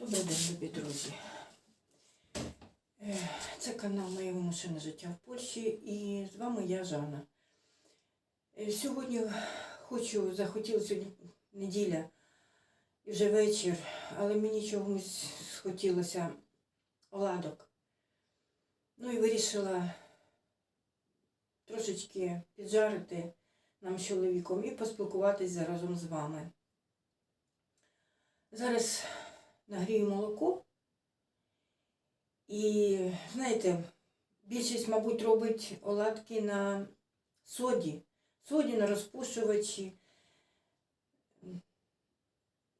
Добрий день, любі друзі. Е, Це канал моє вимушене життя в Польщі і з вами я Жанна. Е, Сьогодні хочу, захотіла сьогодні неділя і вже вечір, але мені чогось схотілося оладок. Ну і вирішила трошечки піджарити нам з чоловіком і поспілкуватися разом з вами. Зараз нагрію молоко. І, знаєте, більшість, мабуть, робить оладки на соді. Соді на розпушувачі.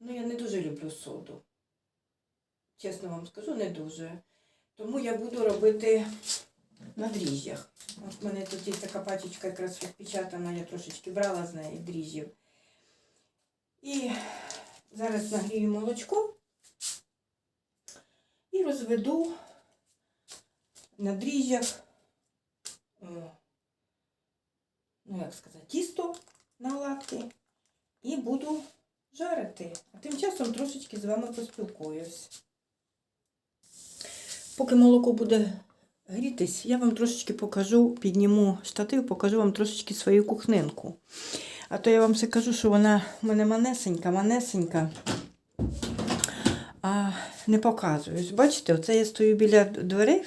Ну, я не дуже люблю соду. Чесно вам скажу, не дуже. Тому я буду робити на дріжджах. От в мене тут є така пачечка якраз відпечатана, я трошечки брала з неї дріжджів. І зараз нагрію молочко розведу на дріжджах, ну як сказати, тісто на оладки і буду жарити. А тим часом трошечки з вами поспілкуюсь. Поки молоко буде грітись, я вам трошечки покажу, підніму штатив, покажу вам трошечки свою кухнинку. А то я вам все кажу, що вона в мене манесенька, манесенька. А не показую. Ось Бачите, оце я стою біля дверей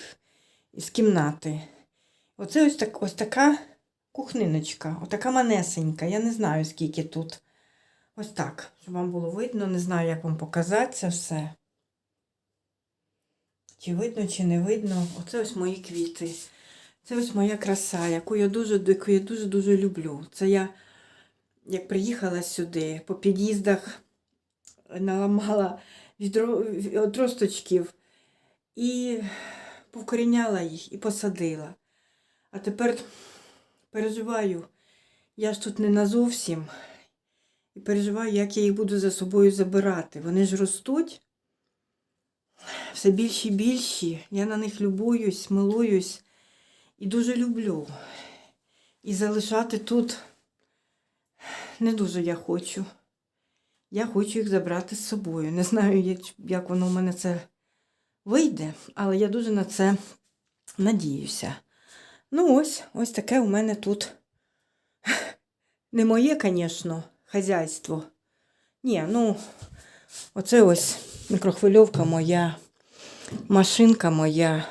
із кімнати. Оце ось, так, ось така кухниночка, отака манесенька. Я не знаю, скільки тут. Ось так, щоб вам було видно, не знаю, як вам показати це все. Чи видно, чи не видно. Оце ось мої квіти. Це ось моя краса, яку я дуже, яку я дуже-дуже люблю. Це я, як приїхала сюди, по під'їздах наламала відро, отросточків і повкоріняла їх і посадила. А тепер переживаю, я ж тут не назовсім, і переживаю, як я їх буду за собою забирати. Вони ж ростуть все більші і більші. Я на них любуюсь, милуюсь і дуже люблю. І залишати тут не дуже я хочу. Я хочу їх забрати з собою. Не знаю, як, воно в мене це вийде, але я дуже на це надіюся. Ну, ось, ось таке у мене тут не моє, звісно, хазяйство. Ні, ну, оце ось мікрохвильовка моя, машинка моя,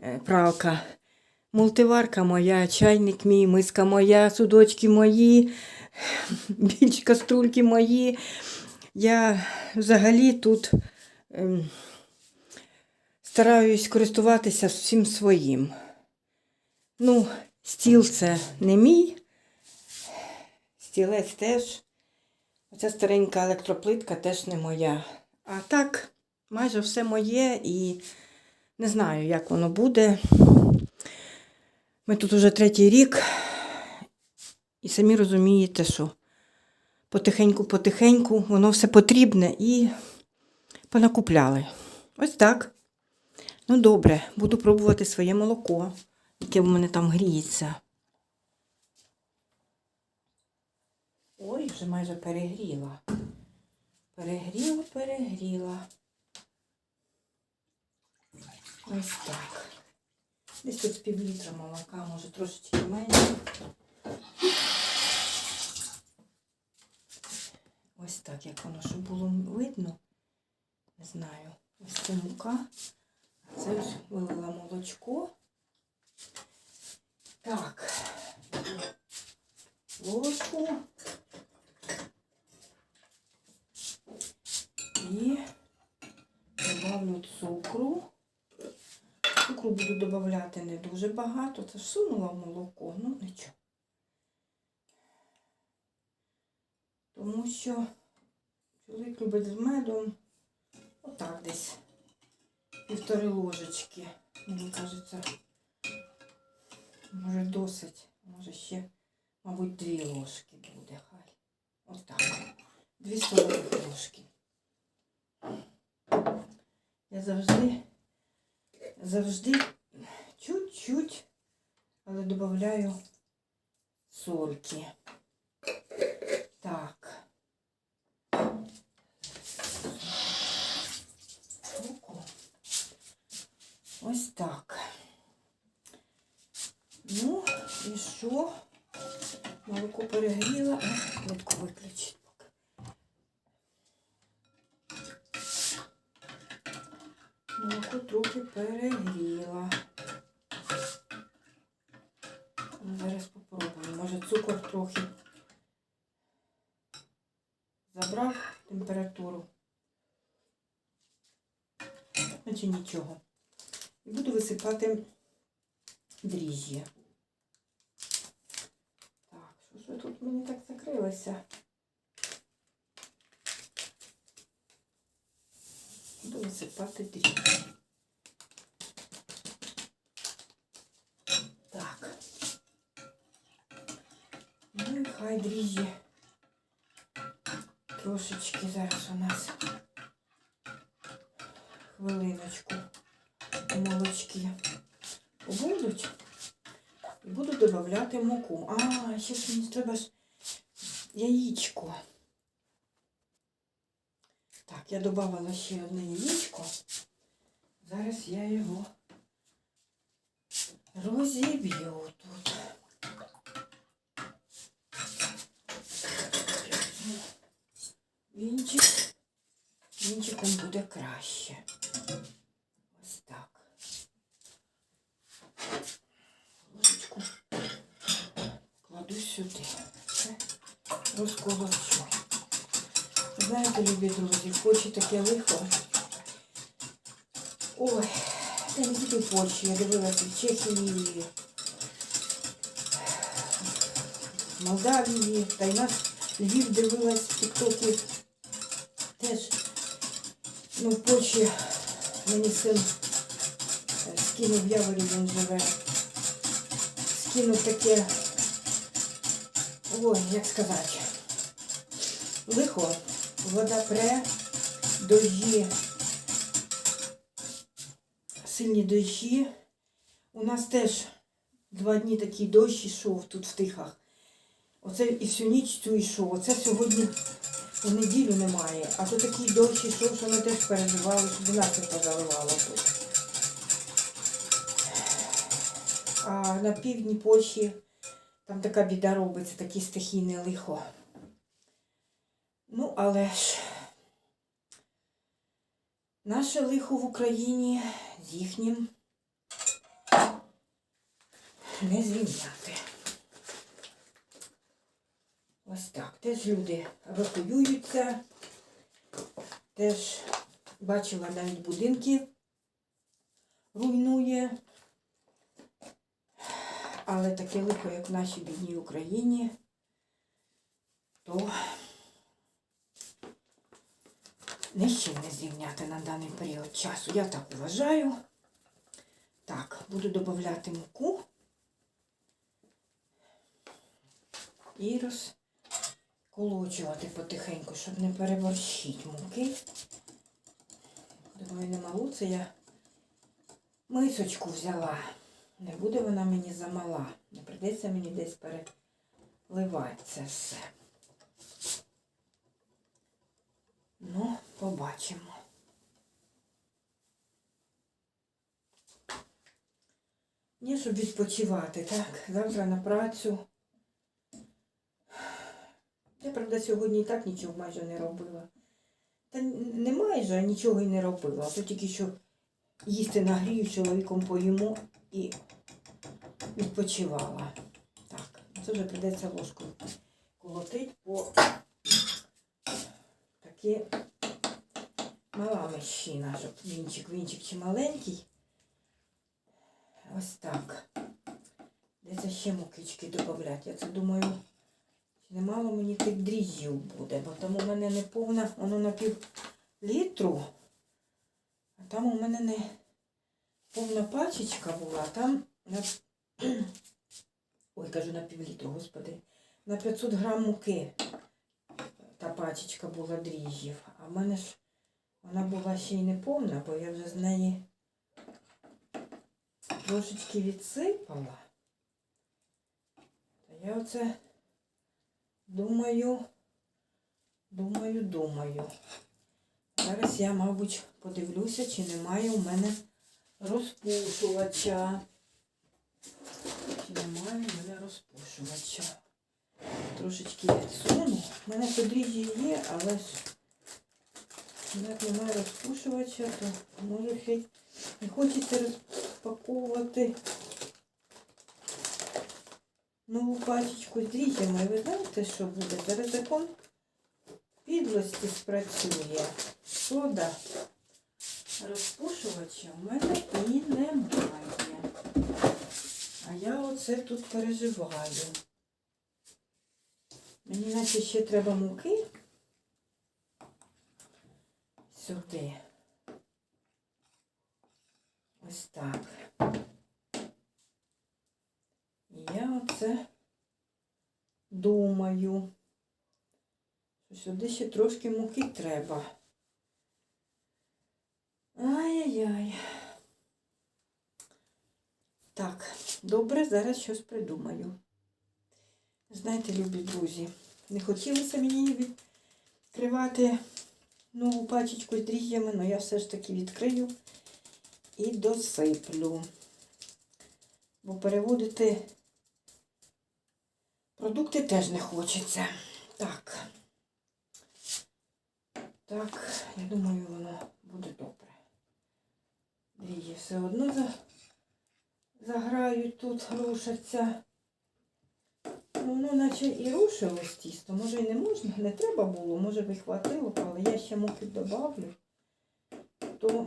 е, пралка, мультиварка моя, чайник мій, миска моя, судочки мої, більш каструльки мої. Я взагалі тут ем, стараюсь користуватися всім своїм. Ну, стіл це не мій, стілець теж. Оця старенька електроплитка теж не моя. А так, майже все моє і не знаю, як воно буде. Ми тут уже третій рік, і самі розумієте, що потихеньку-потихеньку воно все потрібне і понакупляли. Ось так. Ну, добре, буду пробувати своє молоко, яке в мене там гріється. Ой, вже майже перегріла. Перегріла, перегріла. Ось так. Десь тут з пів молока, може трошечки менше. Ось так, як воно, щоб було видно. Не знаю. Ось це мука. Це ось вилила молочко. Так. Ложку. І добавлю цукру. Цукру буду додавати не дуже багато. Це ж сунула в молоко, ну нічого. Тому що чоловік любить з медом. Отак десь. Півтори ложечки. Мені кажеться, може досить, може ще, мабуть, дві ложки буде хай. Отак. Дві столові ложки. Я завжди, завжди чуть-чуть, але додаю сольки. Так. Що молоко перегріло, а плитку виключить. Молоко трохи перегріло. Ну, Зараз попробуємо. Може цукор трохи забрав температуру. Наче нічого. І буду висипати дріжджі. Так, мені так закрилося? Буду висипати дріжджі. Так. Ну і хай дріжджі. Трошечки зараз у нас хвилиночку молочки побудуть. Буду додавати муку. А, ще ж мені треба ж яєчко. Так, я додавала ще одне яєчко. Зараз я його розіб'ю тут. Вінчик. Вінчиком буде краще. Ось так. Ложечку кладу сюди. Це розколочу. Знаєте, любі друзі, Польщі таке лихо. Ой, це не тільки в Польщі, я дивилася в Чехії, в Молдавії, та й нас Львів дивилась в Тіктокі. Теж, ну, в Польщі мені син е, скинув Яворі, він живе. Скинув таке, ой, як сказати, лихо, вода пре, дощі, сильні дощі. У нас теж два дні такий дощ йшов тут в Тихах. Оце і всю ніч цю йшов. Оце сьогодні у неділю немає. А то такий дощ йшов, що ми теж переживали, щоб нас не позаливало тут. А на півдні Польщі там така біда робиться, таке стихійне лихо. Ну, але ж наше лихо в Україні з їхнім не зрівняти. Ось так. Теж люди евакуюються. Теж бачила навіть будинки руйнує. Але таке лихо, як в нашій бідній Україні, то чим не зрівняти на даний період часу. Я так вважаю. Так, буду додати муку і розколочувати потихеньку, щоб не переборщити муки. Думаю, не малу, це я мисочку взяла. Не буде вона мені замала. Не прийдеться мені десь переливати це все. Ну, побачимо. Ні, щоб відпочивати, так? Завтра на працю. Я, правда, сьогодні і так нічого майже не робила. Та не майже, а нічого і не робила. А то тільки що їсти нагрію, з чоловіком поїмо і відпочивала. Так, це вже прийдеться ложкою колотить, бо таке мала мещина, щоб вінчик, вінчик чи маленький. Ось так. Десь ще мукички додати. Я це думаю, чи немало мені тих дріжджів буде, бо там у мене не повна, воно на пів літру, а там у мене не повна пачечка була, там на ой, кажу на пів літру, господи, на 500 грам муки та пачечка була дріжджів. А в мене ж вона була ще й не повна, бо я вже з неї трошечки відсипала. Та я оце думаю, думаю, думаю. Зараз я, мабуть, подивлюся, чи немає у мене розпушувача. Чи немає у мене розпушувача. Трошечки відсуну. У мене подріжджі є, але ж як немає розпушувача, то може ще не хочеться розпаковувати нову пачечку з дріжджами. Ви знаєте, що буде? Зараз закон підлості спрацює. Сода розпушувача в мене і немає. А я оце тут переживаю. Мені наче ще треба муки сюди. Ось так. І я оце думаю, що сюди ще трошки муки треба. Ай-яй-яй. Так, добре, зараз щось придумаю. Знаєте, любі друзі, не хотілося мені відкривати нову пачечку з дріжджами, але я все ж таки відкрию і досиплю. Бо переводити продукти теж не хочеться. Так. Так, я думаю, воно буде добре. Дріжджі все одно за... заграють тут, рушаться. Воно наче і рушилось тісто. Може і не можна, не треба було, може би хватило, але я ще муки добавлю, то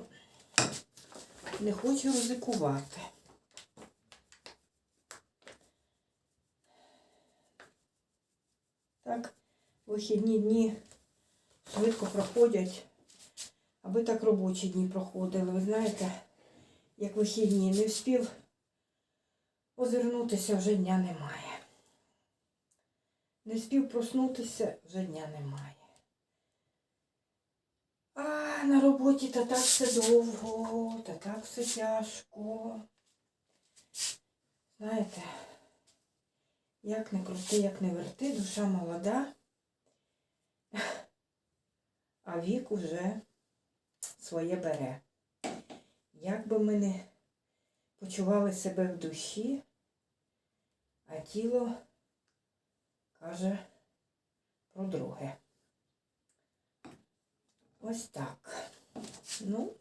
не хочу ризикувати. Так, вихідні дні швидко проходять, аби так робочі дні проходили. Ви знаєте, як вихідні не встиг озирнутися, вже дня немає. Не спів проснутися, вже дня немає. А на роботі та так все довго, та так все тяжко. Знаєте, як не крути, як не верти, душа молода, а вік уже своє бере. Як би ми не почували себе в душі, а тіло каже про друге. Ось так. Ну,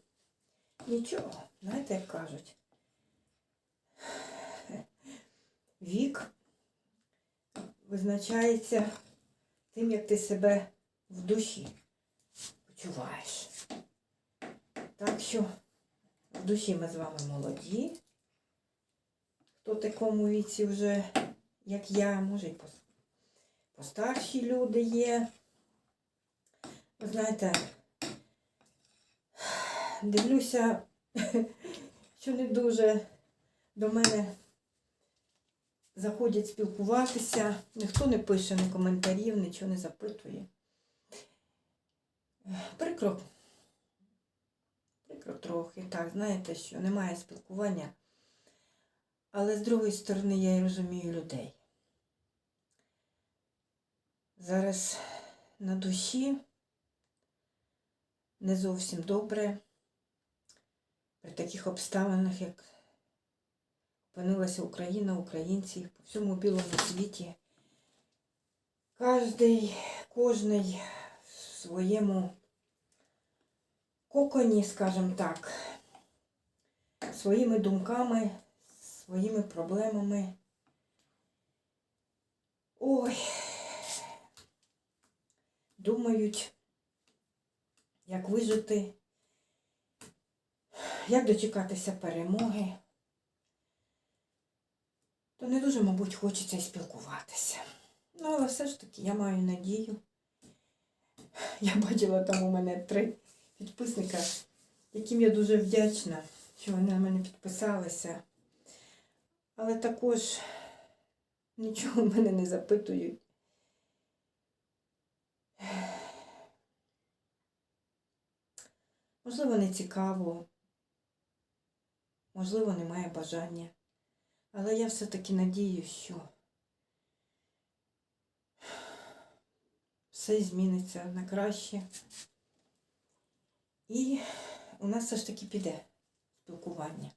нічого, знаєте, як кажуть. Вік визначається тим, як ти себе в душі почуваєш. Так що в душі ми з вами молоді. Хто такому віці вже, як я, може й пос- постарші люди є. Ви знаєте, дивлюся, що не дуже до мене заходять спілкуватися. Ніхто не пише ні коментарів, нічого не запитує. Прикро. Прикро трохи. Так, знаєте, що немає спілкування. Але з другої сторони я і розумію людей. Зараз на душі не зовсім добре при таких обставинах, як опинилася Україна, українці по всьому білому світі. Кожний, кожний в своєму коконі, скажімо так, своїми думками, своїми проблемами. Ой, думають, як вижити, як дочекатися перемоги, то не дуже, мабуть, хочеться і спілкуватися. Ну, але все ж таки я маю надію. Я бачила там у мене три підписника, яким я дуже вдячна, що вони на мене підписалися. Але також нічого в мене не запитують. Можливо, не цікаво, можливо, немає бажання. Але я все-таки надію, що все зміниться на краще. І у нас все ж таки піде спілкування.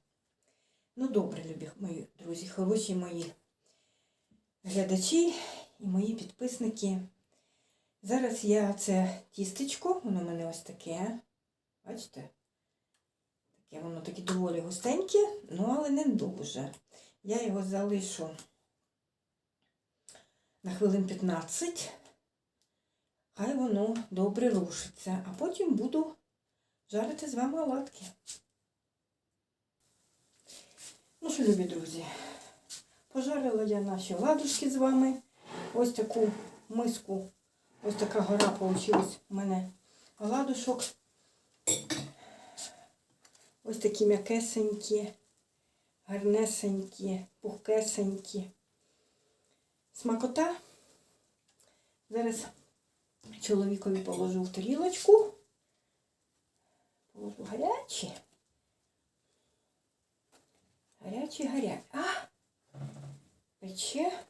Ну, добре, любі мої друзі, хороші мої. глядачі і мої підписники. Зараз я це тістечко, воно в мене ось таке. Бачите? Таке воно таке доволі густеньке, ну але не дуже. Я його залишу на хвилин 15. Хай воно добре рушиться, а потім буду жарити з вами оладки. Ну що, любі друзі, пожарила я наші ладушки з вами. Ось таку миску, ось така гора вийшла у мене оладушок. Ось такі м'якесенькі, гарнесенькі, пухкесенькі. Смакота. Зараз чоловікові положу в тарілочку. Положу гарячі. Гарячі, гарячі. А! Пече.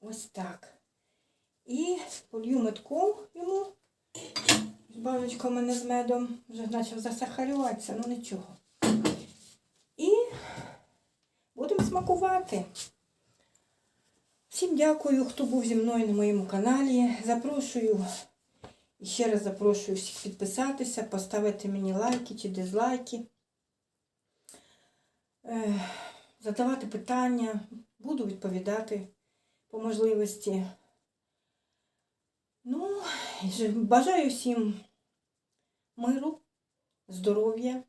Ось так. І полью метком йому. Баночка у мене з медом. Вже почав засахарюватися, ну нічого. І будемо смакувати. Всім дякую, хто був зі мною на моєму каналі. Запрошую, і ще раз запрошую всіх підписатися, поставити мені лайки чи дизлайки, Е, задавати питання, буду відповідати по можливості. Ну, бажаю всім миру, здоров'я,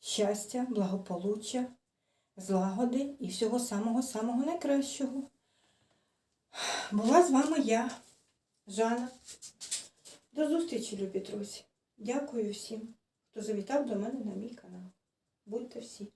щастя, благополуччя, злагоди і всього самого-самого найкращого. Була з вами я, Жанна. До зустрічі, любі друзі. Дякую всім, хто завітав до мене на мій канал. Будьте всі